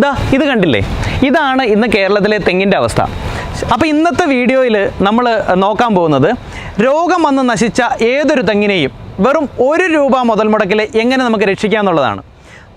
ദാ ഇത് കണ്ടില്ലേ? ഇതാണ് ഇന്ന് കേരളത്തിലെ തെങ്ങിന്റെ അവസ്ഥ. അപ്പോൾ ഇന്നത്തെ വീഡിയോയിൽ നമ്മൾ നോക്കാൻ പോകുന്നത് രോഗം വന്ന് നശിച്ച ഏതൊരു തെങ്ങിനെയും വെറും ഒരു രൂപ മുതൽ മുടക്കിൽ എങ്ങനെ നമുക്ക് രക്ഷിക്കാം എന്നുള്ളതാണ്.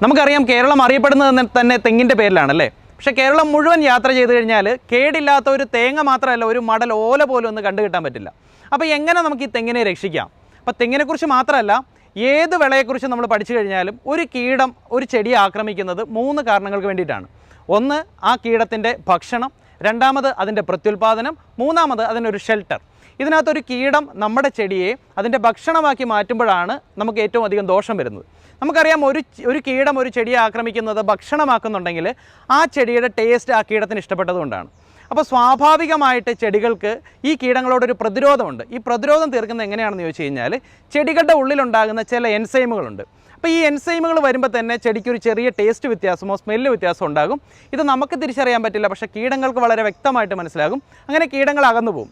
നമുക്കറിയാം കേരളം അറിയപ്പെടുന്നത് തന്നെ- തെങ്ങിന്റെ പേരിലാണല്ലേ? പക്ഷേ കേരളം മുഴുവൻ യാത്ര ചെയ്ത് കഴിഞ്ഞാൽ കേടില്ലാത്ത ഒരു തേങ്ങ മാത്രമല്ല ഒരു മടൽ ഓല പോലും ഒന്ന് കണ്ടു കിട്ടാൻ പറ്റില്ല. അപ്പോൾ എങ്ങനെ നമുക്ക് ഈ തെങ്ങിനെ രക്ഷിക്കാം? അപ്പോൾ തെങ്ങിനെക്കുറിച്ച് മാത്രമല്ല ഏത് വിളയെക്കുറിച്ച് നമ്മൾ പഠിച്ചു കഴിഞ്ഞാലും ഒരു കീടം ഒരു ചെടിയെ ആക്രമിക്കുന്നത് മൂന്ന് കാരണങ്ങൾക്ക് വേണ്ടിയിട്ടാണ്. ഒന്ന് ആ കീടത്തിന്റെ ഭക്ഷണം രണ്ടാമത് അതിന്റെ പ്രത്യുൽപാദനം മൂന്നാമത് അതിനൊരു ഷെൽട്ടർ ഇതിനകത്തൊരു കീടം നമ്മുടെ ചെടിയെ അതിന്റെ ഭക്ഷണമാക്കി മാറ്റുമ്പോഴാണ് നമുക്ക് ഏറ്റവും അധികം ദോഷം വരുന്നത്. നമുക്കറിയാം ഒരു ഒരു കീടം ഒരു ചെടിയെ ആക്രമിക്കുന്നത് ഭക്ഷണമാക്കുന്നുണ്ടെങ്കിൽ ആ ചെടിയുടെ ടേസ്റ്റ് ആ കീടത്തിന് ഇഷ്ടപ്പെട്ടതുകൊണ്ടാണ്. അപ്പോൾ സ്വാഭാവികമായിട്ട് ചെടികൾക്ക് ഈ കീടങ്ങളോടൊരു പ്രതിരോധമുണ്ട്. ഈ പ്രതിരോധം തീർക്കുന്നത് എങ്ങനെയാണെന്ന് ചോദിച്ചു കഴിഞ്ഞാൽ ചെടികളുടെ ഉള്ളിലുണ്ടാകുന്ന ചില എൻസൈമുകളുണ്ട്. അപ്പോൾ ഈ എൻസൈമുകൾ വരുമ്പോൾ തന്നെ ചെടിക്കൊരു ചെറിയ ടേസ്റ്റ് വ്യത്യാസമോ സ്മെല്ല് വ്യത്യാസമോ ഉണ്ടാകും. ഇത് നമുക്ക് തിരിച്ചറിയാൻ പറ്റില്ല. പക്ഷേ കീടങ്ങൾക്ക് വളരെ വ്യക്തമായിട്ട് മനസ്സിലാകും. അങ്ങനെ കീടങ്ങൾ അകന്നു പോകും.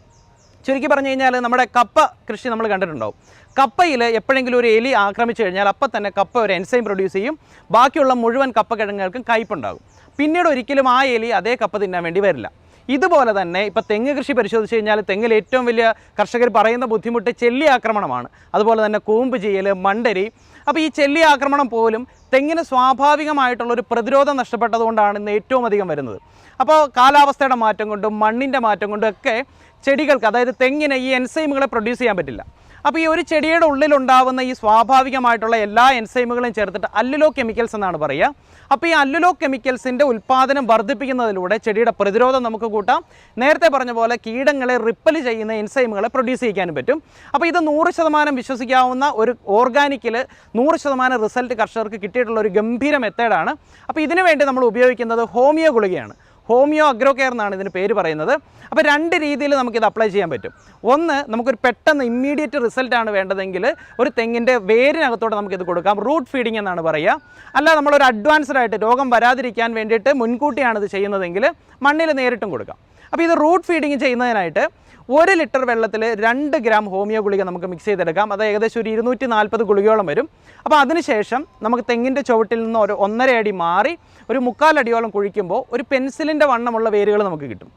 ചുരുക്കി പറഞ്ഞു കഴിഞ്ഞാൽ നമ്മുടെ കപ്പ കൃഷി നമ്മൾ കണ്ടിട്ടുണ്ടാവും. കപ്പയിൽ എപ്പോഴെങ്കിലും ഒരു എലി ആക്രമിച്ചു കഴിഞ്ഞാൽ അപ്പം തന്നെ കപ്പ ഒരു എൻസൈം പ്രൊഡ്യൂസ് ചെയ്യും. ബാക്കിയുള്ള മുഴുവൻ കപ്പ കിഴങ്ങുകൾക്കും കയ്പുണ്ടാകും. പിന്നീട് ഒരിക്കലും ആ എലി അതേ കപ്പ തിന്നാൻ വേണ്ടി വരില്ല. ഇതുപോലെ തന്നെ ഇപ്പോൾ തെങ്ങ് കൃഷി പരിശോധിച്ച് കഴിഞ്ഞാൽ തെങ്ങിൽ ഏറ്റവും വലിയ കർഷകർ പറയുന്ന ബുദ്ധിമുട്ട് ചെല്ലി ആക്രമണമാണ്. അതുപോലെ തന്നെ കൂമ്പ് ചെയ്യൽ മണ്ടരി. അപ്പോൾ ഈ ചെല്ലി ആക്രമണം പോലും തെങ്ങിന് സ്വാഭാവികമായിട്ടുള്ളൊരു പ്രതിരോധം നഷ്ടപ്പെട്ടതുകൊണ്ടാണ് ഇന്ന് ഏറ്റവും അധികം വരുന്നത്. അപ്പോൾ കാലാവസ്ഥയുടെ മാറ്റം കൊണ്ടും മണ്ണിന്റെ മാറ്റം കൊണ്ടും ഒക്കെ ചെടികൾക്ക് അതായത് തെങ്ങിന് ഈ എൻസൈമുകളെ പ്രൊഡ്യൂസ് ചെയ്യാൻ പറ്റില്ല. അപ്പോൾ ഈ ഒരു ചെടിയുടെ ഉള്ളിലുണ്ടാവുന്ന ഈ സ്വാഭാവികമായിട്ടുള്ള എല്ലാ എൻസൈമുകളും ചേർത്തിട്ട് അല്ലുലോ കെമിക്കൽസ് എന്നാണ് പറയുക. അപ്പോൾ ഈ അല്ലുലോ കെമിക്കൽസിന്റെ ഉൽപ്പാദനം വർദ്ധിപ്പിക്കുന്നതിലൂടെ ചെടിയുടെ പ്രതിരോധം നമുക്ക് കൂട്ടാം. നേരത്തെ പറഞ്ഞ പോലെ കീടങ്ങളെ റിപ്പൽ ചെയ്യുന്ന എൻസൈമുകളെ പ്രൊഡ്യൂസ് ചെയ്യാനും പറ്റും. അപ്പോൾ ഇത് നൂറ് ശതമാനം വിശ്വസിക്കാവുന്ന ഒരു ഓർഗാനിക്കിൽ നൂറ് ശതമാനം റിസൾട്ട് കർഷകർക്ക് കിട്ടിയിട്ടുള്ള ഒരു ഗംഭീര മെത്തേഡാണ്. അപ്പോൾ ഇതിനു വേണ്ടി നമ്മൾ ഉപയോഗിക്കുന്നത് ഹോമിയോ ഗുളികയാണ്. ഹോമിയോ അഗ്രോ കെയർ എന്നാണ് ഇതിന് പേര് പറയുന്നത്. അപ്പോൾ രണ്ട് രീതിയിൽ നമുക്കിത് അപ്ലൈ ചെയ്യാൻ പറ്റും. ഒന്ന് നമുക്കൊരു പെട്ടെന്ന് ഇമ്മീഡിയറ്റ് റിസൾട്ടാണ് വേണ്ടതെങ്കിൽ ഒരു തെങ്ങിന്റെ വേരിനകത്തോടെ നമുക്കിത് കൊടുക്കാം. റൂട്ട് ഫീഡിംഗ് എന്നാണ് പറയുക. അല്ല നമ്മളൊരു അഡ്വാൻസ്ഡ് ആയിട്ട് രോഗം വരാതിരിക്കാൻ വേണ്ടിയിട്ട് മുൻകൂട്ടിയാണ് ഇത് ചെയ്യുന്നതെങ്കിൽ മണ്ണിൽ നേരിട്ടും കൊടുക്കാം. അപ്പോൾ ഇത് റൂട്ട് ഫീഡിങ് ചെയ്യുന്നതിനായിട്ട് ഒരു ലിറ്റർ വെള്ളത്തിൽ രണ്ട് ഗ്രാം ഹോമിയോ ഗുളിക നമുക്ക് മിക്സ് ചെയ്തെടുക്കാം. അത് ഏകദേശം ഒരു ഇരുന്നൂറ്റി നാൽപ്പത് ഗുളികയോളം വരും. അപ്പോൾ അതിനുശേഷം നമുക്ക് തെങ്ങിന്റെ ചുവട്ടിൽ നിന്ന് ഒരു ഒന്നര അടി മാറി ഒരു മുക്കാലടിയോളം കുഴിക്കുമ്പോൾ ഒരു പെൻസിലിന്റെ വണ്ണമുള്ള വേരുകൾ നമുക്ക് കിട്ടും.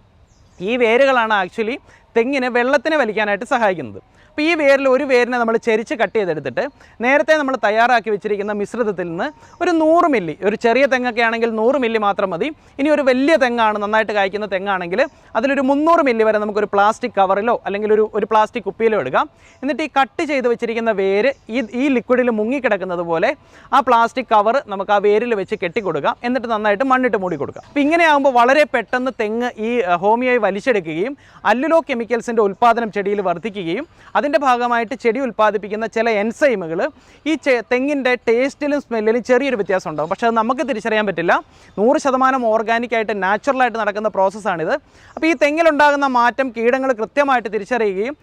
ഈ വേരുകളാണ് ആക്ച്വലി തെങ്ങിന് വെള്ളത്തിനെ വലിക്കാനായിട്ട് സഹായിക്കുന്നത്. അപ്പോൾ ഈ വേരിൽ ഒരു വേരിനെ നമ്മൾ ചെരിച്ച് കട്ട് ചെയ്തെടുത്തിട്ട് നേരത്തെ നമ്മൾ തയ്യാറാക്കി വെച്ചിരിക്കുന്ന മിശ്രിതത്തിൽ നിന്ന് ഒരു നൂറ് മില്ലി ഒരു ചെറിയ തെങ്ങൊക്കെ ആണെങ്കിൽ നൂറ് മില്ലി മാത്രം മതി. ഇനി ഒരു വലിയ തെങ്ങാണ് നന്നായിട്ട് കായ്ക്കുന്ന തെങ്ങാണെങ്കിൽ അതിലൊരു മുന്നൂറ് മില്ലി വരെ നമുക്കൊരു പ്ലാസ്റ്റിക് കവറിലോ അല്ലെങ്കിൽ ഒരു ഒരു പ്ലാസ്റ്റിക് കുപ്പിയിലോ എടുക്കാം എന്നിട്ട് ഈ കട്ട് ചെയ്ത് വെച്ചിരിക്കുന്ന വേര് ഈ ഈ ലിക്വിഡിൽ മുങ്ങിക്കിടക്കുന്നത് പോലെ ആ പ്ലാസ്റ്റിക് കവർ നമുക്ക് ആ വേരിൽ വെച്ച് കെട്ടിക്കൊടുക്കാം എന്നിട്ട് നന്നായിട്ട് മണ്ണിട്ട് മൂടി കൊടുക്കാം അപ്പോൾ ഇങ്ങനെയാകുമ്പോൾ വളരെ പെട്ടെന്ന് തെങ്ങ് ഈ ഹോമിയോയി വലിച്ചെടുക്കുകയും അല്ലുലോ കെമിക്കൽസിന്റെ ഉൽപ്പാദനം ചെടിയിൽ വർദ്ധിക്കുകയും അതിന്റെ ഭാഗമായിട്ട് ചെടി ഉൽപ്പാദിപ്പിക്കുന്ന ചില എൻസൈമുകൾ ഈ തെങ്ങിന്റെ ടേസ്റ്റിലും സ്മെല്ലിലും ചെറിയൊരു വ്യത്യാസം ഉണ്ടാകും പക്ഷേ അത് നമുക്ക് തിരിച്ചറിയാൻ പറ്റില്ല. നൂറ് ശതമാനം ഓർഗാനിക്കായിട്ട് നാച്ചുറലായിട്ട് നടക്കുന്ന പ്രോസസ്സാണിത് അപ്പോൾ ഈ തെങ്ങിലുണ്ടാകുന്ന മാറ്റം കീടങ്ങൾ കൃത്യമായിട്ട് തിരിച്ചറിയുകയും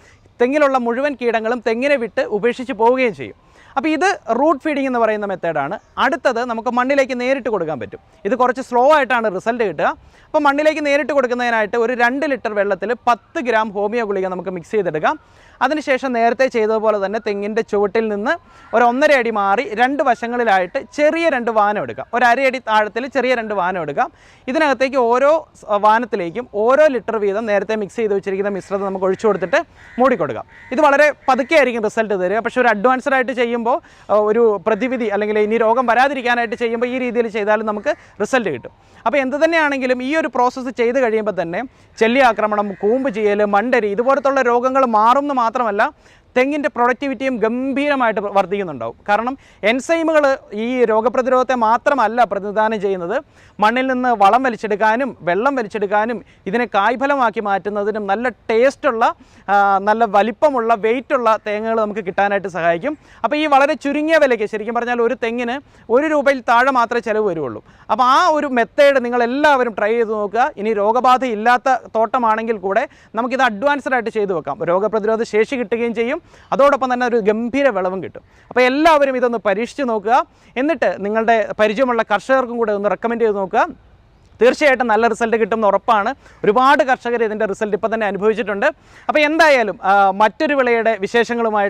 തെങ്ങിലുള്ള മുഴുവൻ കീടങ്ങളും തെങ്ങിനെ വിട്ട് ഉപേക്ഷിച്ച് പോവുകയും ചെയ്യും. അപ്പോൾ ഇത് റൂട്ട് ഫീഡിംഗ് എന്ന് പറയുന്ന മെത്തേഡാണ് അടുത്തത് നമുക്ക് മണ്ണിലേക്ക് നേരിട്ട് കൊടുക്കാൻ പറ്റും. ഇത് കുറച്ച് സ്ലോ ആയിട്ടാണ് റിസൾട്ട് കിട്ടുക. അപ്പോൾ മണ്ണിലേക്ക് നേരിട്ട് കൊടുക്കുന്നതിനായിട്ട് ഒരു രണ്ട് ലിറ്റർ വെള്ളത്തിൽ പത്ത് ഗ്രാം ഹോമിയോ ഗുളിക നമുക്ക് മിക്സ് ചെയ്തെടുക്കാം. അതിനുശേഷം നേരത്തെ ചെയ്തതുപോലെ തന്നെ തെങ്ങിന്റെ ചുവട്ടിൽ നിന്ന് ഒരു ഒന്നര അടി മാറി രണ്ട് വശങ്ങളിലായിട്ട് ചെറിയ രണ്ട് വാനം എടുക്കാം. ഒരു അരയടി താഴത്തിൽ ചെറിയ രണ്ട് വാനം എടുക്കാം. ഇതിനകത്തേക്ക് ഓരോ വാനത്തിലേക്കും ഓരോ ലിറ്റർ വീതം നേരത്തെ മിക്സ് ചെയ്ത് വെച്ചിരിക്കുന്ന മിശ്രിതം നമുക്ക് ഒഴിച്ചു കൊടുത്തിട്ട് മൂടിക്കൊടുക്കാം ഇത് വളരെ പതുക്കെ ആയിരിക്കും റിസൾട്ട് തരിക. പക്ഷേ ഒരു അഡ്വാൻസ്ഡ് ആയിട്ട് ചെയ്യുമ്പോൾ ഒരു പ്രതിവിധി അല്ലെങ്കിൽ ഇനി രോഗം വരാതിരിക്കാനായിട്ട് ചെയ്യുമ്പോൾ ഈ രീതിയിൽ ചെയ്താലും നമുക്ക് റിസൾട്ട് കിട്ടും. അപ്പോൾ എന്ത് തന്നെയാണെങ്കിലും ഈ ഒരു പ്രോസസ്സ് ചെയ്ത് കഴിയുമ്പോൾ തന്നെ ചെല്ലി ആക്രമണം കൂമ്പ് ചെയ്യൽ മണ്ടരി ഇതുപോലത്തുള്ള രോഗങ്ങൾ മാറും എന്ന് മാത്രമല്ല തെങ്ങിന്റെ പ്രൊഡക്ടിവിറ്റിയും ഗംഭീരമായിട്ട് വർദ്ധിക്കുന്നുണ്ടാവും. കാരണം എൻസൈമുകൾ ഈ രോഗപ്രതിരോധത്തെ മാത്രമല്ല പ്രതിനിധാനം ചെയ്യുന്നത്. മണ്ണിൽ നിന്ന് വളം വലിച്ചെടുക്കാനും വെള്ളം വലിച്ചെടുക്കാനും ഇതിനെ കായ്ഫലമാക്കി മാറ്റുന്നതിനും നല്ല ടേസ്റ്റുള്ള നല്ല വലിപ്പമുള്ള വെയിറ്റുള്ള തേങ്ങകൾ നമുക്ക് കിട്ടാനായിട്ട് സഹായിക്കും. അപ്പോൾ ഈ വളരെ ചുരുങ്ങിയ വിലയ്ക്ക് ശരിക്കും പറഞ്ഞാൽ ഒരു തെങ്ങിന് ഒരു രൂപയിൽ താഴെ മാത്രമേ ചിലവ് വരുള്ളൂ അപ്പോൾ ആ ഒരു മെത്തേഡ് നിങ്ങൾ എല്ലാവരും ട്രൈ ചെയ്ത് നോക്കുക. ഇനി രോഗബാധ ഇല്ലാത്ത തോട്ടമാണെങ്കിൽ കൂടെ നമുക്കിത് അഡ്വാൻസ്ഡ് ആയിട്ട് ചെയ്തു വെക്കാം. രോഗപ്രതിരോധ ശേഷി കിട്ടുകയും ചെയ്യും. അതോടൊപ്പം തന്നെ ഒരു ഗംഭീര വിളവും കിട്ടും. അപ്പോൾ എല്ലാവരും ഇതൊന്ന് പരീക്ഷിച്ച് നോക്കുക. എന്നിട്ട് നിങ്ങളുടെ പരിചയമുള്ള കർഷകർക്കും കൂടെ ഒന്ന് റെക്കമെൻഡ് ചെയ്ത് നോക്കുക. തീർച്ചയായിട്ടും നല്ല റിസൾട്ട് കിട്ടുമെന്ന് ഉറപ്പാണ്. ഒരുപാട് കർഷകർ ഇതിന്റെ റിസൾട്ട് ഇപ്പം തന്നെ അനുഭവിച്ചിട്ടുണ്ട്. അപ്പോൾ എന്തായാലും മറ്റൊരു വിളയുടെ വിശേഷങ്ങളുമായിട്ട്